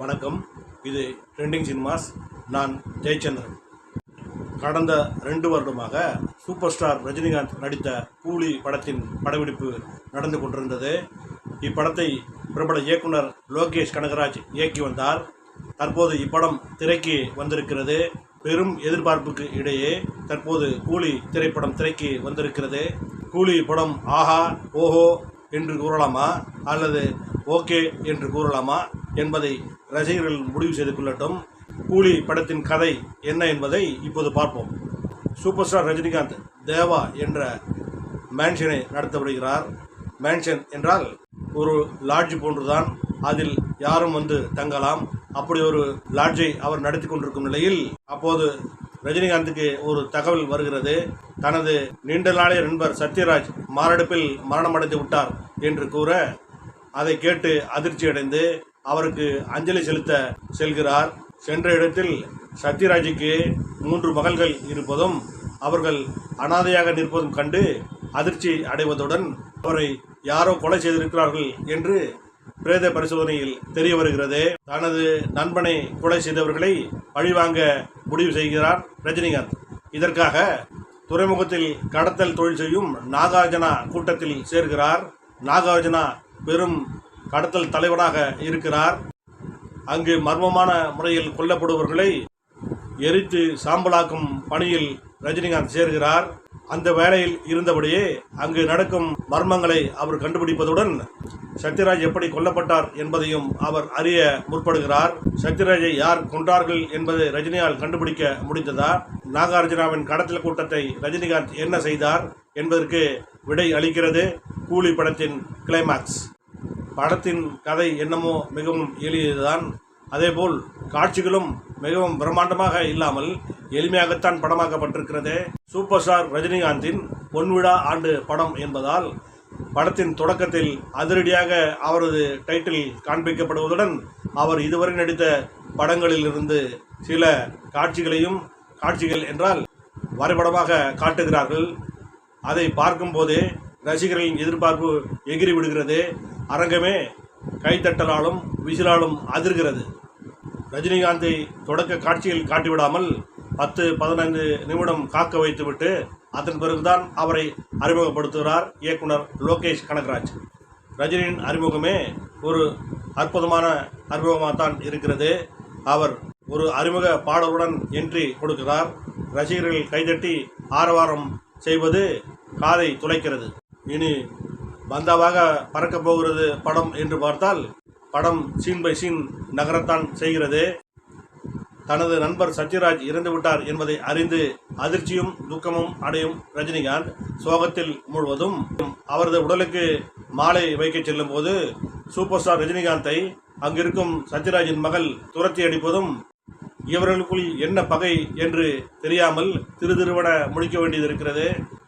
வணக்கம். இது trending cinemas நான் ஜெயச்சந்திரன். கடந்த ரெண்டு வருடமாக சூப்பர் ஸ்டார் ரஜினிகாந்த் நடித்த கூலி படத்தின் படப்பிடிப்பு நடந்து கொண்டிருந்தது. இப்படத்தை பிரபல இயக்குனர் லோகேஷ் கனகராஜ் இயக்கி வந்தார். தற்போது இப்படம் திரைக்கு வந்திருக்கிறது. பெரும் எதிர்பார்ப்புக்கு இடையே தற்போது கூலி திரைப்படம் திரைக்கு வந்திருக்கிறது. கூலி படம் ஆஹா ஓஹோ என்று கூறலாமா? அல்லது ஓகே என்று கூறலாமா? என்பதை ரசிகர்கள் முடிவு செய்து கொள்ளட்டும் கூலி படத்தின் கதை என்ன என்பதை இப்போது பார்ப்போம். சூப்பர் ஸ்டார் ரஜினிகாந்த் தேவா என்ற மேன்ஷனை நடத்த வருகிறார் மேன்ஷன் என்றால் ஒரு லாட்ஜ் போன்றுதான். அதில் யாரும் வந்து தங்கலாம். அப்படி ஒரு லாட்ஜை அவர் நடத்தி கொண்டிருக்கும் நிலையில் அப்போது ரஜினிகாந்துக்கு ஒரு தகவல் வருகிறது. தனது நீண்ட நாளைய நண்பர் சத்யராஜ் மாரடைப்பில் மரணமடைந்து விட்டார் என்று கூற அதை கேட்டு அதிர்ச்சியடைந்து அவருக்கு அஞ்சலி செலுத்த செல்கிறார். சென்ற இடத்தில் சத்யராஜுக்கு மூன்று மகள்கள் இருப்பதும் அவர்கள் அனாதையாக நிற்பதும் கண்டு அதிர்ச்சி அடைவதுடன் அவரை யாரோ கொலை செய்திருக்கிறார்கள் என்று பிரேத பரிசோதனையில் தெரிய வருகிறது. தனது நண்பனை கொலை செய்தவர்களை பழிவாங்க முடிவு செய்கிறார் ரஜினிகாந்த். இதற்காக துறைமுகத்தில் கடத்தல் தொழில் செய்யும் நாகார்ஜுனா கூட்டத்தில் சேர்கிறார். நாகார்ஜுனா பெரும் கடத்தல் தலைவனாக இருக்கிறார். அங்கு மர்மமான முறையில் கொல்லப்படுபவர்களை எரித்து சாம்பலாக்கும் பணியில் ரஜினிகாந்த் சேர்கிறார். அந்த வேலையில் இருந்தபடியே அங்கு நடக்கும் மர்மங்களை அவர் கண்டுபிடிப்பதுடன் சத்யராஜ் எப்படி கொல்லப்பட்டார் என்பதையும் அவர் அறிய முற்படுகிறார். சத்யராஜை யார் கொன்றார்கள் என்பதை ரஜினியால் கண்டுபிடிக்க முடிந்ததா? நாகார்ஜுனாவின் கடத்தல் கூட்டத்தை ரஜினிகாந்த் என்ன செய்தார் என்பதற்கு விடை அளிக்கிறது. கூலி படத்தின் கிளைமாக்ஸ் படத்தின் கதை என்னமோ மிகவும் எளியதுதான். அதேபோல் காட்சிகளும் மிகவும் பிரம்மாண்டமாக இல்லாமல் எளிமையாகத்தான் படமாக்கப்பட்டிருக்கிறது. சூப்பர் ஸ்டார் ரஜினிகாந்தின் பொன்விழா ஆண்டு படம் என்பதால் படத்தின் தொடக்கத்தில் அதிரடியாக அவரது டைட்டில் காண்பிக்கப்படுவதுடன் அவர் இதுவரை நடித்த படங்களிலிருந்து சில காட்சிகளையும் காட்சிகள் என்றால் வரைபடமாக காட்டுகிறார்கள். அதை பார்க்கும்போதே ரசிகர்களின் எதிர்பார்ப்பு எகிரி விடுகிறது அரங்கமே கைத்தட்டலாலும் விசிலாலும் அதிர்கிறது. ரஜினிகாந்தை தொடக்க காட்சியில் காட்டிவிடாமல் பத்து பதினைந்து நிமிடம் காக்க வைத்துவிட்டு அதன் பிறகுதான் அவரை அறிமுகப்படுத்துகிறார் இயக்குனர் லோகேஷ் கனகராஜ். ரஜினியின் அறிமுகமே ஒரு அற்புதமான அறிமுகமாக தான் இருக்கிறது. அவர் ஒரு அறிமுக பாடலுடன் என்ட்ரி கொடுக்கிறார். ரசிகர்கள் கைதட்டி ஆரவாரம் செய்வது காதை துளைக்கிறது. இனி பந்தாவாக பறக்கப் போகிறது படம் என்று பார்த்தால் படம் சீன் பை சீன் நகரத்தான் செய்கிறது. தனது நண்பர் சத்யராஜ் இறந்து விட்டார் என்பதை அறிந்து அதிர்ச்சியும் துக்கமும் அடையும் ரஜினிகாந்த் சோகத்தில் முழுவதும் அவரது உடலுக்கு மாலை வைக்கச் செல்லும் போது சூப்பர் ஸ்டார் ரஜினிகாந்தை அங்கிருக்கும் சத்யராஜின் மகள் துரத்தி அடிப்பதும் இவர்களுக்குள் என்ன பகை என்று தெரியாமல் திரு திருவன முடிக்க வேண்டியது இருக்கிறது.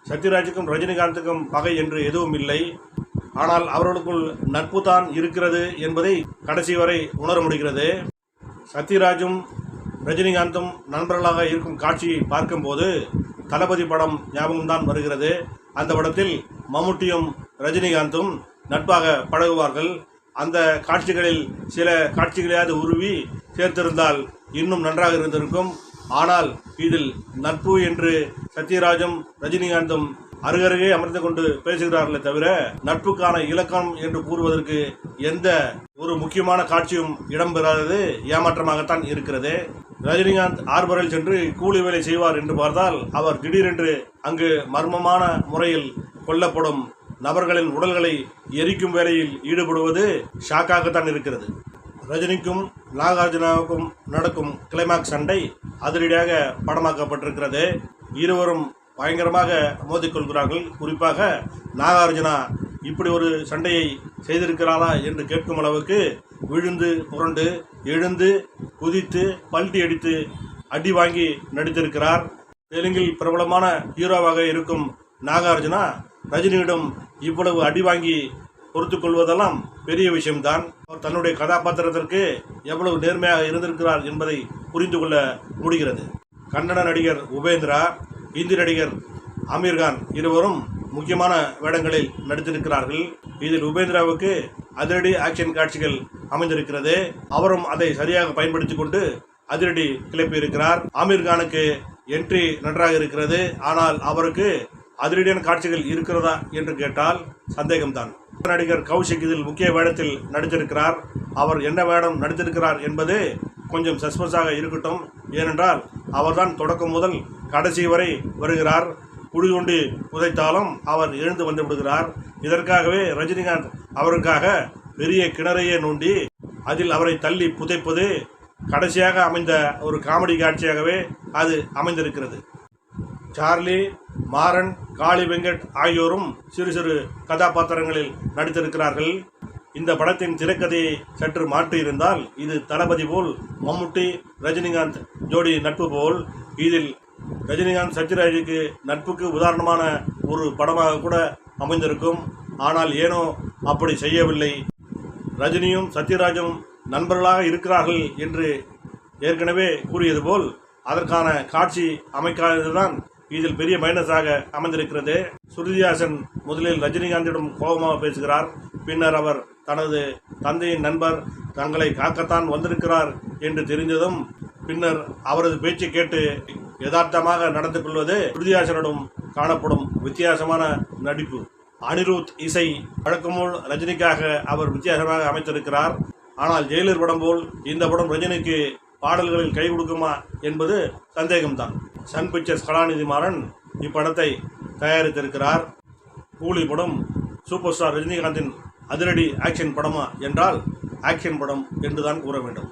சத்யராஜுக்கும் ரஜினிகாந்துக்கும் பகை என்று எதுவும் இல்லை. ஆனால் அவர்களுக்குள் நட்பு தான் இருக்கிறது என்பதை கடைசி வரை உணர முடிகிறது. சத்யராஜும் ரஜினிகாந்தும் நண்பர்களாக இருக்கும் காட்சியை பார்க்கும்போது தளபதி படம் ஞாபகம்தான் வருகிறது. அந்த படத்தில் மம்முட்டியும் ரஜினிகாந்தும் நட்பாக பழகுவார்கள். அந்த காட்சிகளில் சில காட்சிகளையாவது உருவி சேர்த்திருந்தால் இன்னும் நன்றாக இருந்திருக்கும். ஆனால் இதில் நட்பு என்று சத்யராஜும் ரஜினிகாந்தும் அருகருகே அமர்ந்து கொண்டு பேசுகிறார்களே தவிர நட்புக்கான இலக்கணம் என்று கூறுவதற்கு எந்த ஒரு முக்கியமான காட்சியும் இடம்பெறாதது. ஏமாற்றமாகத்தான் இருக்கிறது. ரஜினிகாந்த் ஆர்பரில் சென்று கூலி வேலை செய்வார் என்று பார்த்தால் அவர் திடீரென்று அங்கு மர்மமான முறையில் கொல்லப்படும் நபர்களின் உடல்களை எரிக்கும் வேலையில் ஈடுபடுவது ஷாக்காகத்தான் இருக்கிறது. ரஜினிக்கும் நாகார்ஜுனாவுக்கும் நடக்கும் கிளைமாக்ஸ் சண்டை அதிரடியாக படமாக்கப்பட்டிருக்கிறது. இருவரும் பயங்கரமாக மோதிக்கொள்கிறார்கள் குறிப்பாக நாகார்ஜுனா இப்படி ஒரு சண்டையை செய்திருக்கிறாரா என்று கேட்கும் அளவுக்கு விழுந்து புரண்டு எழுந்து குதித்து பல்ட்டி அடித்து அடி வாங்கி நடித்திருக்கிறார். தெலுங்கில் பிரபலமான ஹீரோவாக இருக்கும் நாகார்ஜுனா ரஜினியிடம் இவ்வளவு அடி வாங்கி பொறுத்து கொள்வதெல்லாம் பெரிய விஷயம்தான். அவர் தன்னுடைய கதாபாத்திரத்திற்கு எவ்வளவு நேர்மையாக இருந்திருக்கிறார் என்பதை புரிந்து கொள்ள முடிகிறது. கன்னட நடிகர் உபேந்திரா இந்தி நடிகர் அமீர்கான் இருவரும் முக்கியமான வேடங்களில் நடித்திருக்கிறார்கள். இதில் உபேந்திராவுக்கு அதிரடி ஆக்ஷன் காட்சிகள் அமைந்திருக்கிறது. அவரும் அதை சரியாக பயன்படுத்தி கொண்டு அதிரடி கிளப்பியிருக்கிறார். ஆமீர்கானுக்கு என்ட்ரி நன்றாக இருக்கிறது. ஆனால் அவருக்கு அதிரடியான காட்சிகள் இருக்கிறதா என்று கேட்டால் சந்தேகம்தான். நடிகர் கௌஷிக் இதில் முக்கிய வேடத்தில் நடித்திருக்கிறார். அவர் என்ன வேடம் நடித்திருக்கிறார் என்பது கொஞ்சம் சஸ்பென்ஸாக இருக்கட்டும். ஏனென்றால் அவர்தான் தொடக்கம் முதல் கடைசி வரை வருகிறார். குடிகொண்டு புதைத்தாலும் அவர் எழுந்து வந்து விடுகிறார். இதற்காகவே ரஜினிகாந்த் அவருக்காக பெரிய கிணறையே நோண்டி அதில் அவரை தள்ளி புதைப்பது கடைசியாக அமைந்த ஒரு காமெடி காட்சியாகவே அது அமைந்திருக்கிறது. சார்லி மாறன் காளி வெங்கட் ஆகியோரும் சிறு சிறு கதாபாத்திரங்களில் நடித்திருக்கிறார்கள். இந்த படத்தின் திரைக்கதையை சற்று மாற்றியிருந்தால் இது தளபதி போல் மம்முட்டி ரஜினிகாந்த் ஜோடி நட்பு போல். இதில் ரஜினிகாந்த் சத்யராஜுக்கு நட்புக்கு உதாரணமான ஒரு படமாக கூட அமைந்திருக்கும். ஆனால் ஏனோ அப்படி செய்யவில்லை. ரஜினியும் சத்யராஜும் நண்பர்களாக இருக்கிறார்கள் என்று ஏற்கனவே கூறியது போல் அதற்கான காட்சி அமைக்காததுதான் இதில் பெரிய மைனஸாக அமைந்திருக்கிறது. சுருதிஹாசன் முதலில் ரஜினிகாந்திடம் கோபமாக பேசுகிறார். பின்னர் அவர் தனது தந்தையின் நண்பர் தங்களை காக்கத்தான் வந்திருக்கிறார் என்று தெரிந்ததும் பின்னர் அவரது பேச்சு கேட்டு யதார்த்தமாக நடந்து கொள்வது சுருதிஹாசனிடம் காணப்படும் வித்தியாசமான நடிப்பு. அனிருத் இசை வழக்கமோல் ரஜினிக்காக அவர் வித்தியாசமாக அமைத்திருக்கிறார். ஆனால் ஜெயிலர் படம் போல் இந்த படம் ரஜினிக்கு பாடல்களில் கை கொடுக்குமா என்பது சந்தேகம்தான். சன் பிக்சர்ஸ் கலாநிதி மாறன் இப்படத்தை தயாரித்திருக்கிறார். கூலி படம் சூப்பர் ஸ்டார் ரஜினிகாந்தின் அதிரடி ஆக்ஷன் படமா என்றால் ஆக்ஷன் படம் என்றுதான் கூற வேண்டும்.